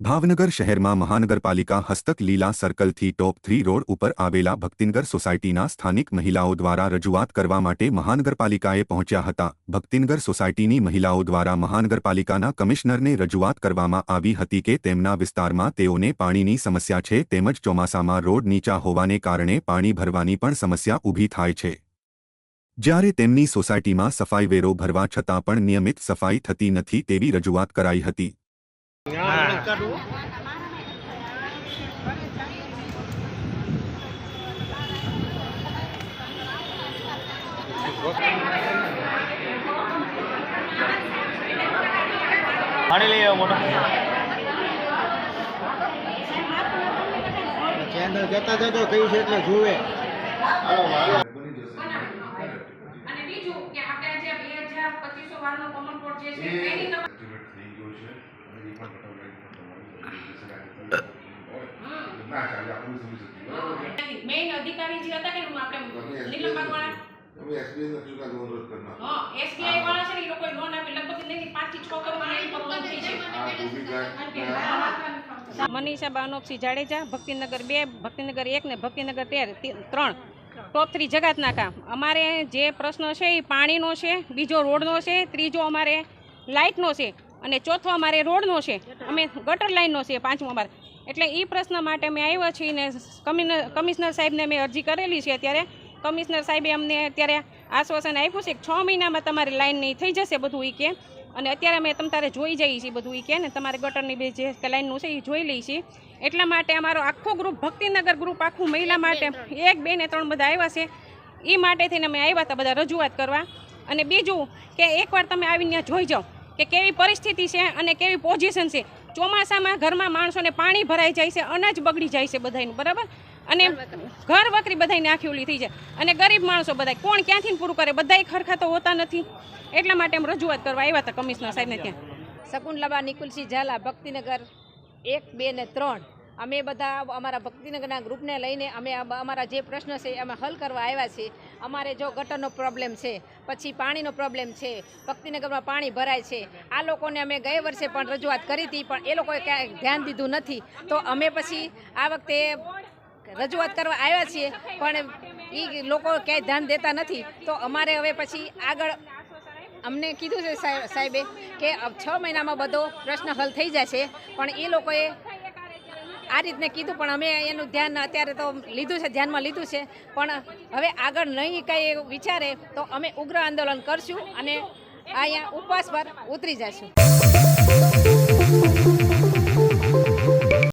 ભાવનગર શહેરમાં મહાનગરપાલિકા હસ્તક લીલા સર્કલથી ટોપ થ્રી રોડ ઉપર આવેલા ભક્તિનગર સોસાયટીના સ્થાનિક મહિલાઓ દ્વારા રજૂઆત કરવા માટે મહાનગરપાલિકાએ પહોંચ્યા હતા. ભક્તિનગર સોસાયટીની મહિલાઓ દ્વારા મહાનગરપાલિકાના કમિશનરને રજૂઆત કરવામાં આવી હતી કે તેમના વિસ્તારમાં તેઓને પાણીની સમસ્યા છે તેમજ ચોમાસામાં રોડ નીચા હોવાને કારણે પાણી ભરવાની પણ સમસ્યા ઊભી થાય છે. જ્યારે તેમની સોસાયટીમાં સફાઈ વેરો ભરવા છતાં પણ નિયમિત સફાઈ થતી નથી તેવી રજૂઆત કરાઈ હતી. પાણી લઈ આવો મોટા. ચેનલ જતા જતો કયું છે એટલે જુએ. અને બીજું કે આપણે જે બે હજાર પચીસો કોમન કોડ જે છે એની તમારે મેઇન અધિકારી જે હતા કે આપણે નીલમબાગ વાળા હા એસબીઆઈ વાળા છે ને એ લોકો લોન આપી. લગભગ નહીં પાંચથી છ કરોડ લોન થઈ છે. મનીષા બાનોપસી જાડેજા ભક્તિનગર બે ભક્તિનગર એક ને ભક્તિનગર તેર ત્રણ. ટોપ થ્રી જગાતના કામ. અમારે જે પ્રશ્ન છે એ પાણીનો છે બીજો રોડનો છે ત્રીજો અમારે લાઇટનો છે અને ચોથો અમારે રોડનો છે. અમે ગટર લાઇનનો છે પાંચમો અમારે. એટલે એ પ્રશ્ન માટે મેં આવ્યા છીએ ને કમિશનર કમિશનર સાહેબને મેં અરજી કરેલી છે અત્યારે. કમિશનર સાહેબે અમને અત્યારે આશ્વાસન આપ્યું છે કે છ મહિનામાં તમારી લાઇન નહીં થઈ જશે બધું એ કે. અને અત્યારે અમે તમ તારે જોઈ જઈએ છીએ બધું એ કે ને તમારે ગટરની બે જે લાઇનનું છે એ જોઈ લઈએ છીએ. એટલા માટે અમારો આખો ગ્રુપ ભક્તિનગર ગ્રુપ આખું મહિલા માટે એક બે ને ત્રણ બધા આવ્યા છે. એ માટે થઈને અમે આવ્યા હતા બધા રજૂઆત કરવા. અને બીજું કે એકવાર તમે આવીને જોઈ જાઓ કે કેવી પરિસ્થિતિ છે અને કેવી પોઝિશન છે. ચોમાસામાં ઘરમાં માણસોને પાણી ભરાઈ જાય છે અનાજ બગડી જાય છે બધાનું બરાબર? અને ઘર વકરી બધાની આખી ઓલી થઈ જાય. અને ગરીબ માણસો બધા કોણ ક્યાંથી પૂરું કરે? બધાય ખરખા તો હોતા નથી. એટલા માટે એમ રજૂઆત કરવા આવ્યા હતા કમિશનર સાહેબને ત્યાં. શકુંતલાબા નિકુલસિંહ ઝાલા ભક્તિનગર એક બે ને ત્રણ. અમે બધા અમારા ભક્તિનગરના ગ્રુપને લઈને અમે આ અમારા જે પ્રશ્ન છે એ અમે હલ કરવા આવ્યા છીએ. અમારે જો ગટરનો પ્રોબ્લેમ છે, પછી પાણીનો પ્રોબ્લેમ છે, ભક્તિનગરમાં પાણી ભરાય છે. આ લોકોને અમે ગયે વર્ષે પણ રજૂઆત કરી હતી, પણ એ લોકોએ ક્યાંય ધ્યાન દીધું નથી. તો અમે પછી આ વખતે રજૂઆત કરવા આવ્યા છીએ, પણ એ લોકો ક્યાંય ધ્યાન દેતા નથી. તો અમારે હવે પછી આગળ અમને કીધું છે સાહેબ- કે છ મહિનામાં બધો પ્રશ્ન હલ થઈ જશે, પણ એ લોકોએ આ રીતને કીધું, પણ અમે એનું ધ્યાન અત્યારે તો લીધું છે, ધ્યાનમાં લીધું છે. પણ હવે આગળ નહીં કંઈ વિચારે, તો અમે ઉગ્ર આંદોલન કરશું અને અહીંયા ઉપવાસ પર ઉતરી જશું